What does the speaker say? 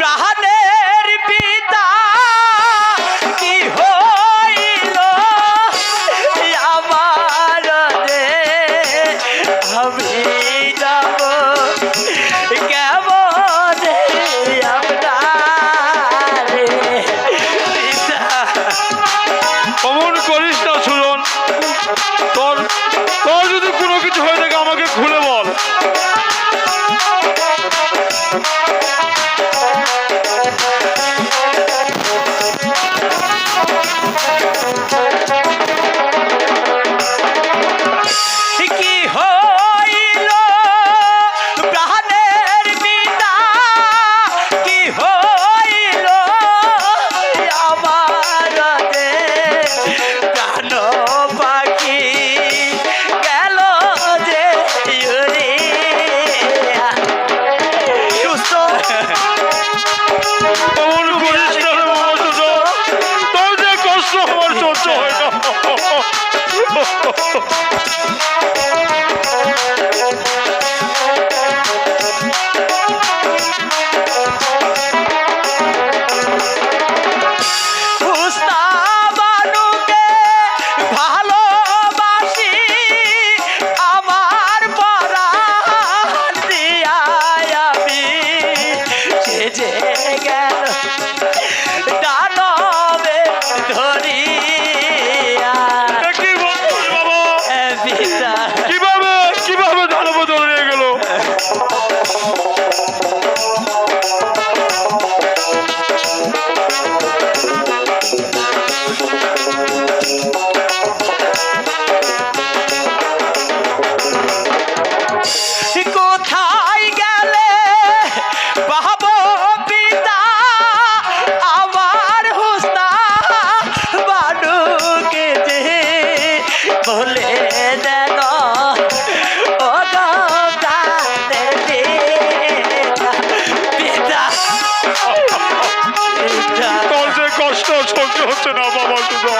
প্রাণের পিতা, কি আমার রে কেমন আপনার? অমন তোর তোর যদি কোনো কিছু হয়ে থাকে, আমাকে খুলে বল। চোর তোর যে কষ্ট সহ্য হচ্ছে না বাবা সুগা